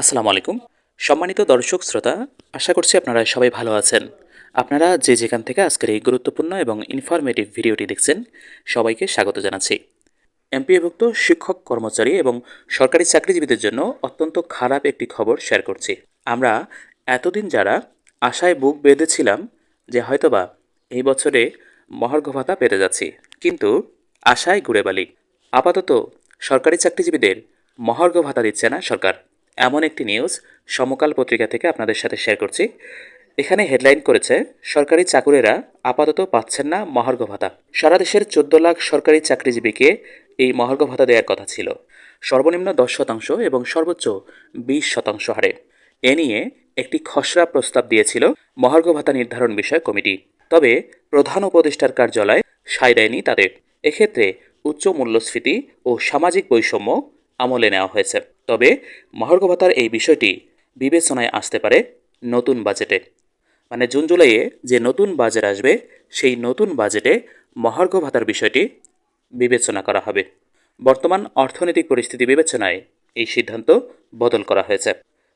আসসালামু আলাইকুম। সম্মানিত দর্শক, শ্রোতা, আশা করছি আপনারা সবাই ভালো আছেন। আপনারা যে যেখান থেকে আজকের এই গুরুত্বপূর্ণ এবং ইনফরমেটিভ ভিডিওটি দেখছেন, সবাইকে স্বাগত জানাচ্ছি। এমপিএভুক্ত শিক্ষক, কর্মচারী এবং সরকারি চাকরিজীবীদের জন্য অত্যন্ত খারাপ একটি খবর শেয়ার করছি। আমরা এতদিন যারা আশায় বুক বেঁধেছিলাম যে হয়তোবা এই বছরে মহার্ঘ ভাতা পেতে যাচ্ছি, কিন্তু আশায় ঘুরে বালি। আপাতত সরকারি চাকরিজীবীদের মহার্ঘ ভাতা দিচ্ছে না সরকার। এমন একটি নিউজ সমকাল পত্রিকা থেকে আপনাদের সাথে শেয়ার করছি। এখানে হেডলাইন করেছে, সরকারি চাকুরেরা আপাতত পাচ্ছেন না মহার্ঘ ভাতা। সারা দেশের চোদ্দ লাখ সরকারি চাকরিজীবীকে এই মহার্ঘ ভাতা দেওয়ার কথা ছিল। সর্বনিম্ন দশ শতাংশ এবং সর্বোচ্চ বিশ শতাংশ হারে। এ নিয়ে একটি খসড়া প্রস্তাব দিয়েছিল মহার্ঘ ভাতা নির্ধারণ বিষয় কমিটি। তবে প্রধান উপদেষ্টার কার্যালয় সায় দেয়নি তাদের। এক্ষেত্রে উচ্চ মূল্যস্ফীতি ও সামাজিক বৈষম্য আমলে নেওয়া হয়েছে। তবে মহার্ঘ ভাতার এই বিষয়টি বিবেচনায় আসতে পারে নতুন বাজেটে। মানে জুন জুলাইয়ে যে নতুন বাজেট আসবে, সেই নতুন বাজেটে মহার্ঘ ভাতার বিষয়টি বিবেচনা করা হবে। বর্তমান অর্থনৈতিক পরিস্থিতি বিবেচনায় এই সিদ্ধান্ত বদল করা হয়েছে।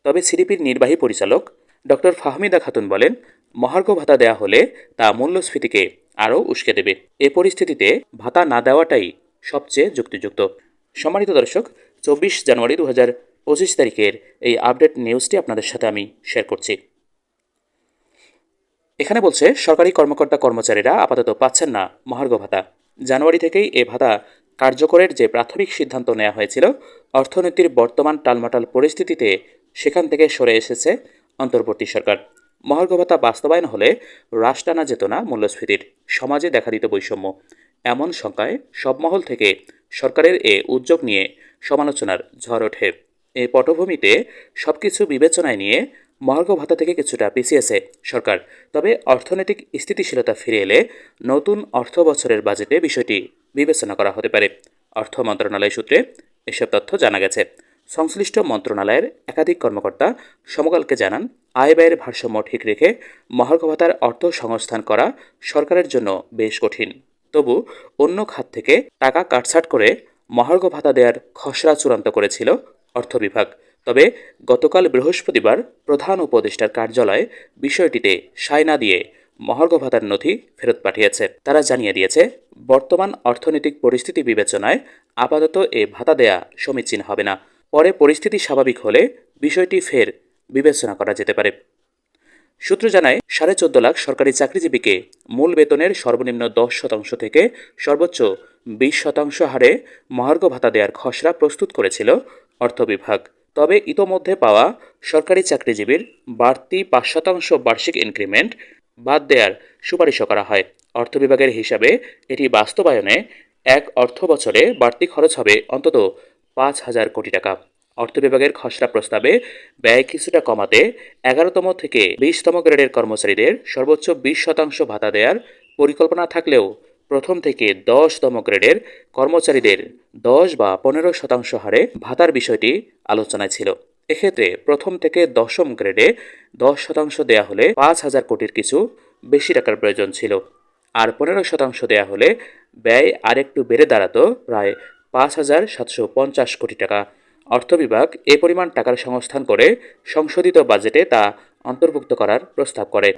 তবে সিডিপির নির্বাহী পরিচালক ডক্টর ফাহমিদা খাতুন বলেন মহার্ঘ ভাতা দেয়া হলে তা মূল্যস্ফীতিকে আরও উস্কে দেবে। এ পরিস্থিতিতে ভাতা না দেওয়াটাই সবচেয়ে যুক্তিযুক্ত। সম্মানিত দর্শক চব্বিশ জানুয়ারি দু হাজার পঁচিশ তারিখের এই আপডেট নিউজটি আপনাদের সাথে আমি শেয়ার করছি। এখানে বলছে, সরকারি কর্মকর্তা কর্মচারীরা আপাতত পাচ্ছেন না মহার্ঘ ভাতা। জানুয়ারি থেকেই এ ভাতা কার্যকরের যে প্রাথমিক সিদ্ধান্ত নেওয়া হয়েছিল, অর্থনীতির বর্তমান টালমাটাল পরিস্থিতিতে সেখান থেকে সরে এসেছে অন্তর্বর্তী সরকার। মহার্ঘ ভাতা বাস্তবায়ন হলে হ্রাস টানা যেত না মূল্যস্ফীতির, সমাজে দেখা দিত বৈষম্য। এমন শঙ্কায় সব মহল থেকে সরকারের এ উদ্যোগ নিয়ে সমালোচনার ঝড় ওঠে। এই পটভূমিতে সবকিছু বিবেচনায় নিয়ে মহার্ঘ ভাতা থেকে কিছুটা পিছিয়েছে সরকার। তবে অর্থনৈতিক স্থিতিশীলতা ফিরে এলে নতুন অর্থ বছরের বাজেটে বিষয়টি বিবেচনা করা হতে পারে। অর্থ মন্ত্রণালয় সূত্রে এসব তথ্য জানা গেছে। সংশ্লিষ্ট মন্ত্রণালয়ের একাধিক কর্মকর্তা সমকালকে জানান, আয় ব্যয়ের ভারসাম্য ঠিক রেখে মহার্ঘ ভাতার অর্থ সংস্থান করা সরকারের জন্য বেশ কঠিন। তবু অন্য খাত থেকে টাকা কাটছাট করে মহার্ঘ ভাতা দেওয়ার খসড়া চূড়ান্ত করেছিল অর্থ বিভাগ। তবে গতকাল বৃহস্পতিবার প্রধান উপদেষ্টার কার্যালয় বিষয়টিতে সায়না দিয়ে মহার্ঘ ভাতার নথি ফেরত পাঠিয়েছে। তারা জানিয়ে দিয়েছে, বর্তমান অর্থনৈতিক পরিস্থিতি বিবেচনায় আপাতত এ ভাতা দেয়া সমীচীন হবে না। পরে পরিস্থিতি স্বাভাবিক হলে বিষয়টি ফের বিবেচনা করা যেতে পারে। সূত্র জানায়, সাড়ে চোদ্দ লাখ সরকারি চাকরিজীবীকে মূল বেতনের সর্বনিম্ন দশ শতাংশ থেকে সর্বোচ্চ বিশ শতাংশ হারে মহার্ঘ ভাতা দেওয়ার খসড়া প্রস্তুত করেছিল অর্থ বিভাগ। তবে ইতোমধ্যে পাওয়া সরকারি চাকরিজীবীর বাড়তি পাঁচ শতাংশ বার্ষিক ইনক্রিমেন্ট বাদ দেওয়ার সুপারিশও করা হয়। অর্থ বিভাগের হিসাবে এটি বাস্তবায়নে এক অর্থ বছরে বাড়তি খরচ হবে অন্তত পাঁচ হাজার কোটি টাকা। অর্থ বিভাগের খসড়া প্রস্তাবে ব্যয় কিছুটা কমাতে এগারোতম থেকে বিশতম গ্রেডের কর্মচারীদের সর্বোচ্চ বিশ শতাংশ ভাতা দেওয়ার পরিকল্পনা থাকলেও প্রথম থেকে দশতম গ্রেডের কর্মচারীদের দশ বা পনেরো শতাংশ হারে ভাতার বিষয়টি আলোচনায় ছিল। এক্ষেত্রে প্রথম থেকে দশম গ্রেডে দশ শতাংশ দেয়া হলে পাঁচ হাজার কোটির কিছু বেশি টাকার প্রয়োজন ছিল। আর পনেরো শতাংশ দেয়া হলে ব্যয় আরেকটু বেড়ে দাঁড়াতো প্রায় পাঁচ হাজার সাতশো পঞ্চাশ কোটি টাকা। অর্থ বিভাগ এ পরিমাণ টাকার সংস্থান করে সংশোধিত বাজেটে তা অন্তর্ভুক্ত করার প্রস্তাব করে।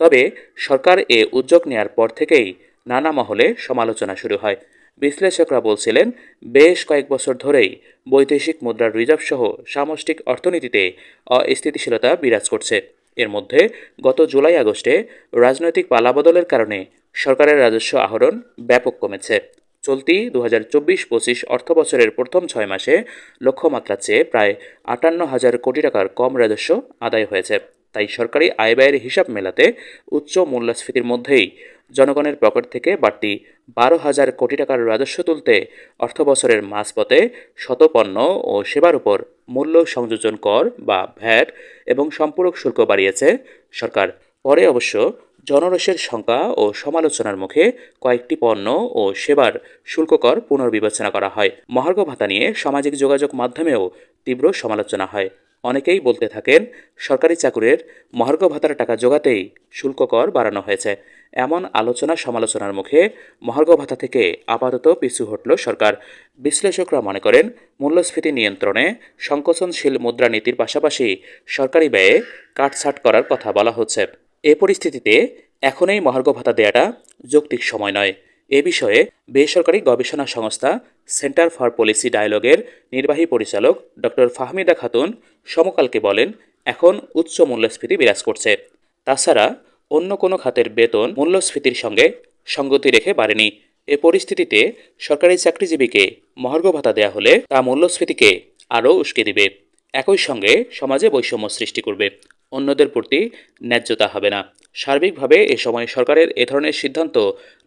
তবে সরকার এ উদ্যোগ নেয়ার পর থেকেই নানা মহলে সমালোচনা শুরু হয়। বিশ্লেষকরা বলছিলেন, বেশ কয়েক বছর ধরেই বৈদেশিক মুদ্রার রিজার্ভ সহ সামষ্টিক অর্থনীতিতে অস্থিতিশীলতা বিরাজ করছে। এর মধ্যে গত জুলাই আগস্টে রাজনৈতিক পালাবদলের কারণে সরকারের রাজস্ব আহরণ ব্যাপক কমেছে। চলতি দু হাজার চব্বিশ পঁচিশ অর্থ বছরের প্রথম ছয় মাসে লক্ষ্যমাত্রার চেয়ে প্রায় আটান্ন হাজার কোটি টাকার কম রাজস্ব আদায় হয়েছে। তাই সরকারি আয় ব্যয়ের হিসাব মেলাতে উচ্চ মূল্যস্ফীতির মধ্যেই জনগণের পকেট থেকে বাড়তি বারো হাজার কোটি টাকার রাজস্ব তুলতে অর্থ বছরের মাঝপথে শতপণ্য ও সেবার উপর মূল্য সংযোজন কর বা ভ্যাট এবং সম্পূরক শুল্ক বাড়িয়েছে সরকার। পরে অবশ্য জনরসের সংখ্যা ও সমালোচনার মুখে কয়েকটি পণ্য ও সেবার শুল্ক কর পুনর্বিবেচনা করা হয়। মহার্ঘ ভাতা নিয়ে সামাজিক যোগাযোগ মাধ্যমেও তীব্র সমালোচনা হয়। অনেকেই বলতে থাকেন, সরকারি চাকুরের মহার্ঘ ভাতার টাকা জোগাতেই শুল্ক কর বাড়ানো হয়েছে। এমন আলোচনা সমালোচনার মুখে মহার্ঘ ভাতা থেকে আপাতত পিছু হটল সরকার। বিশ্লেষকরা মনে করেন, মূল্যস্ফীতি নিয়ন্ত্রণে সংকোচনশীল মুদ্রানীতির পাশাপাশি সরকারি ব্যয়ে কাটছাট করার কথা বলা হচ্ছে। এ পরিস্থিতিতে এখনই মহার্ঘ ভাতা দেয়াটা যৌক্তিক সময় নয়। এ বিষয়ে বেসরকারি গবেষণা সংস্থা সেন্টার ফর পলিসি ডায়ালগের নির্বাহী পরিচালক ডক্টর ফাহমিদা খাতুন সমকালকে বলেন, এখন উচ্চ মূল্যস্ফীতি বিরাজ করছে। তাছাড়া অন্য কোনো খাতের বেতন মূল্যস্ফীতির সঙ্গে সঙ্গতি রেখে বাড়েনি। এ পরিস্থিতিতে সরকারি চাকরিজীবীকে মহার্ঘ ভাতা দেয়া হলে তা মূল্যস্ফীতিকে আরও উস্কে দিবে। একই সঙ্গে সমাজে বৈষম্য সৃষ্টি করবে। অন্যদের প্রতি ন্যায্যতা হবে না। সার্বিকভাবে এ সময় সরকারের এ ধরনের সিদ্ধান্ত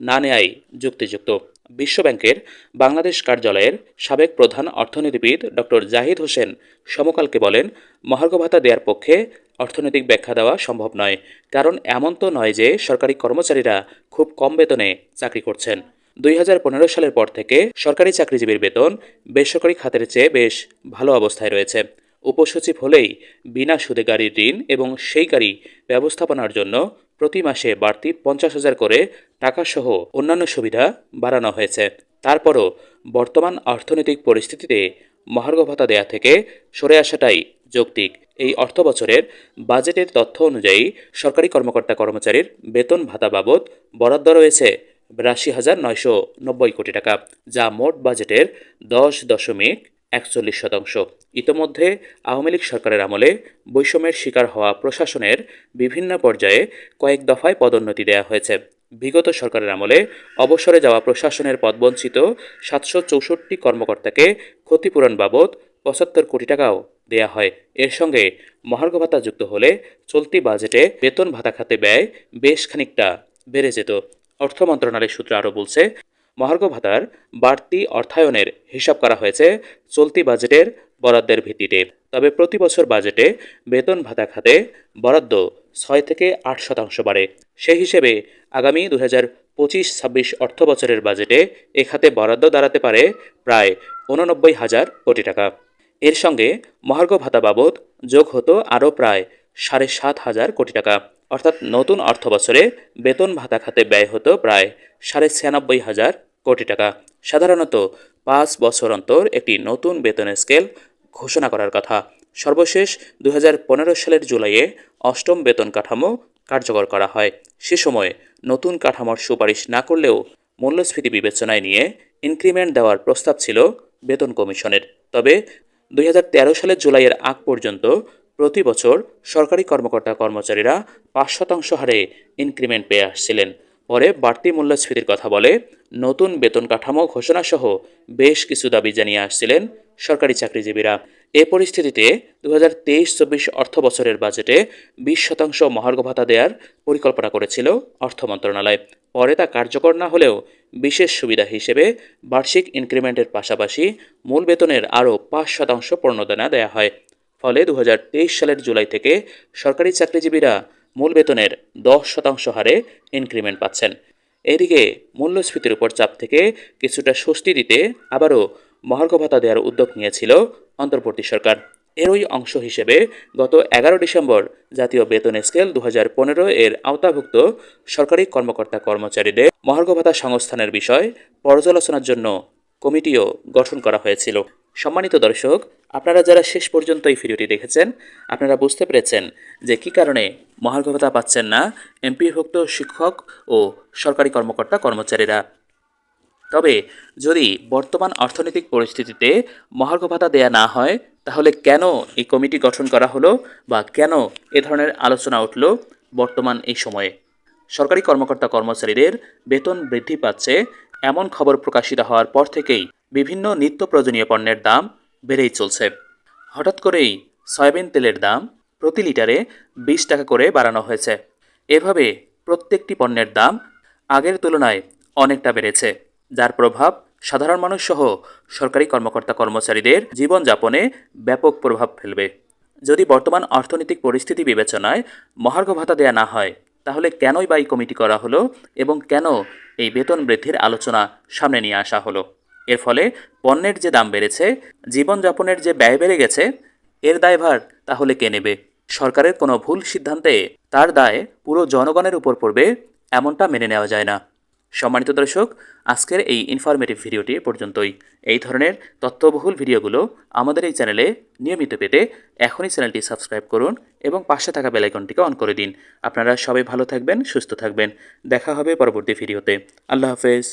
না নেয়াই যুক্তিযুক্ত। বিশ্বব্যাংকের বাংলাদেশ কার্যালয়ের সাবেক প্রধান অর্থনীতিবিদ ডক্টর জাহিদ হোসেন সমকালকে বলেন, মহার্ঘ ভাতা দেওয়ার পক্ষে অর্থনৈতিক ব্যাখ্যা দেওয়া সম্ভব নয়। কারণ এমন তো নয় যে সরকারি কর্মচারীরা খুব কম বেতনে চাকরি করছেন। দুই হাজার পনেরো সালের পর থেকে সরকারি চাকরিজীবীর বেতন বেসরকারি খাতের চেয়ে বেশ ভালো অবস্থায় রয়েছে। উপসচিব হলেই বিনা সুদে গাড়ির ঋণ এবং সেই গাড়ি ব্যবস্থাপনার জন্য প্রতি মাসে বাড়তি পঞ্চাশ হাজার করে টাকাসহ অন্যান্য সুবিধা বাড়ানো হয়েছে। তারপরও বর্তমান অর্থনৈতিক পরিস্থিতিতে মহার্ঘ ভাতা দেয়া থেকে সরে আসাটাই যৌক্তিক। এই অর্থ বছরের বাজেটের তথ্য অনুযায়ী সরকারি কর্মকর্তা কর্মচারীর বেতন ভাতা বাবদ বরাদ্দ রয়েছে বিরাশি হাজার নয়শো নব্বই কোটি টাকা, যা মোট বাজেটের দশ দশমিক একচল্লিশ শতাংশ। ইতোমধ্যে আওয়ামী লীগ সরকারের আমলে বৈষম্যের শিকার হওয়া প্রশাসনের বিভিন্ন পর্যায়ে কয়েক দফায় পদোন্নতি দেওয়া হয়েছে। বিগত সরকারের আমলে অবসরে যাওয়া প্রশাসনের পদবঞ্চিত সাতশো চৌষট্টি কর্মকর্তাকে ক্ষতিপূরণ বাবদ পঁচাত্তর কোটি টাকাও দেয়া হয়। এর সঙ্গে মহার্ঘ ভাতা যুক্ত হলে চলতি বাজেটে বেতন ভাতা খাতে ব্যয় বেশ খানিকটা বেড়ে যেত। অর্থ মন্ত্রণালয়ের সূত্র আরও বলছে, মহার্ঘ ভাতার বাড়তি অর্থায়নের হিসাব করা হয়েছে চলতি বাজেটের বরাদ্দের ভিত্তিতে। তবে প্রতি বছর বাজেটে বেতন ভাতা খাতে বরাদ্দ ছয় থেকে আট শতাংশ বাড়ে। সেই হিসেবে আগামী দু হাজার পঁচিশ ছাব্বিশ অর্থ বছরের বাজেটে এ খাতে বরাদ্দ দাঁড়াতে পারে প্রায় উননব্বই হাজার কোটি টাকা। এর সঙ্গে মহার্ঘ ভাতা বাবদ যোগ হতো আরও প্রায় সাড়ে সাত হাজার কোটি টাকা। অর্থাৎ নতুন অর্থ বছরে বেতন ভাতা খাতে ব্যয় হতো প্রায় সাড়ে ছিয়ানব্বই হাজার কোটি টাকা। সাধারণত পাঁচ বছর অন্তর একটি নতুন বেতনের স্কেল ঘোষণা করার কথা। সর্বশেষ দু হাজার পনেরো সালের জুলাইয়ে অষ্টম বেতন কাঠামো কার্যকর করা হয়। সে সময় নতুন কাঠামোর সুপারিশ না করলেও মূল্যস্ফীতি বিবেচনায় নিয়ে ইনক্রিমেন্ট দেওয়ার প্রস্তাব ছিল বেতন কমিশনের। তবে দুই সালের জুলাইয়ের আগ পর্যন্ত প্রতি বছর সরকারি কর্মকর্তা কর্মচারীরা পাঁচ শতাংশ হারে ইনক্রিমেন্ট পেয়ে আসছিলেন। পরে বাড়তি মূল্যস্ফীতির কথা বলে নতুন বেতন কাঠামো ঘোষণাসহ বেশ কিছু দাবি জানিয়ে আসছিলেন সরকারি চাকরিজীবীরা। এ পরিস্থিতিতে দু হাজার তেইশ চব্বিশ অর্থ বছরের বাজেটে বিশ শতাংশ মহার্ঘ ভাতা দেওয়ার পরিকল্পনা করেছিল অর্থ মন্ত্রণালয়। পরে তা কার্যকর না হলেও বিশেষ সুবিধা হিসেবে বার্ষিক ইনক্রিমেন্টের পাশাপাশি মূল বেতনের আরও পাঁচ শতাংশ প্রণোদনা দেওয়া হয়। ফলে দু হাজার তেইশ সালের জুলাই থেকে সরকারি চাকরিজীবীরা মূল বেতনের দশ শতাংশ হারে ইনক্রিমেন্ট পাচ্ছেন। এদিকে মূল্যস্ফীতির উপর চাপ থেকে কিছুটা স্বস্তি দিতে আবারও মহার্ঘ ভাতা দেওয়ার উদ্যোগ নিয়েছিল অন্তর্বর্তী সরকার। এরই অংশ হিসেবে গত এগারো ডিসেম্বর জাতীয় বেতন স্কেল দু হাজার পনেরো এর আওতাভুক্ত সরকারি কর্মকর্তা কর্মচারীদের মহার্ঘ ভাতা সংস্থানের বিষয় পর্যালোচনার জন্য কমিটিও গঠন করা হয়েছিল। সম্মানিত দর্শক, আপনারা যারা শেষ পর্যন্ত এই ভিডিওটি দেখেছেন, আপনারা বুঝতে পেরেছেন যে কী কারণে মহার্ঘ ভাতা পাচ্ছেন না এমপিভুক্ত শিক্ষক ও সরকারি কর্মকর্তা কর্মচারীরা। তবে যদি বর্তমান অর্থনৈতিক পরিস্থিতিতে মহার্ঘ ভাতা দেয়া না হয়, তাহলে কেন এই কমিটি গঠন করা হলো বা কেন এ ধরনের আলোচনা উঠল বর্তমান এই সময়ে? সরকারি কর্মকর্তা কর্মচারীদের বেতন বৃদ্ধি পাচ্ছে এমন খবর প্রকাশিত হওয়ার পর থেকেই বিভিন্ন নিত্য প্রয়োজনীয় পণ্যের দাম বেড়েই চলছে। হঠাৎ করেই সয়াবিন তেলের দাম প্রতি লিটারে বিশ টাকা করে বাড়ানো হয়েছে। এভাবে প্রত্যেকটি পণ্যের দাম আগের তুলনায় অনেকটা বেড়েছে। যার প্রভাব সাধারণ মানুষ সহ সরকারি কর্মকর্তা কর্মচারীদের জীবনযাপনে ব্যাপক প্রভাব ফেলবে। যদি বর্তমান অর্থনৈতিক পরিস্থিতি বিবেচনায় মহার্ঘ ভাতা দেয়া না হয়, তাহলে কেনই বা এই কমিটি করা হলো এবং কেন এই বেতন বৃদ্ধির আলোচনা সামনে নিয়ে আসা হলো? এর ফলে পণ্যের যে দাম বেড়েছে, জীবনযাপনের যে ব্যয় বেড়ে গেছে, এর দায়ভার তাহলে কে নেবে? সরকারের কোনো ভুল সিদ্ধান্তে তার দায় পুরো জনগণের উপর পড়বে, এমনটা মেনে নেওয়া যায় না। সম্মানিত দর্শক, আজকের এই ইনফরমেটিভ ভিডিওটি পর্যন্তই। এই ধরনের তথ্যবহুল ভিডিওগুলো আমাদের এই চ্যানেলে নিয়মিত পেতে এখনই চ্যানেলটি সাবস্ক্রাইব করুন এবং পাশে থাকা বেলাইকনটিকে অন করে দিন। আপনারা সবাই ভালো থাকবেন, সুস্থ থাকবেন। দেখা হবে পরবর্তী ভিডিওতে। আল্লাহ হাফেজ।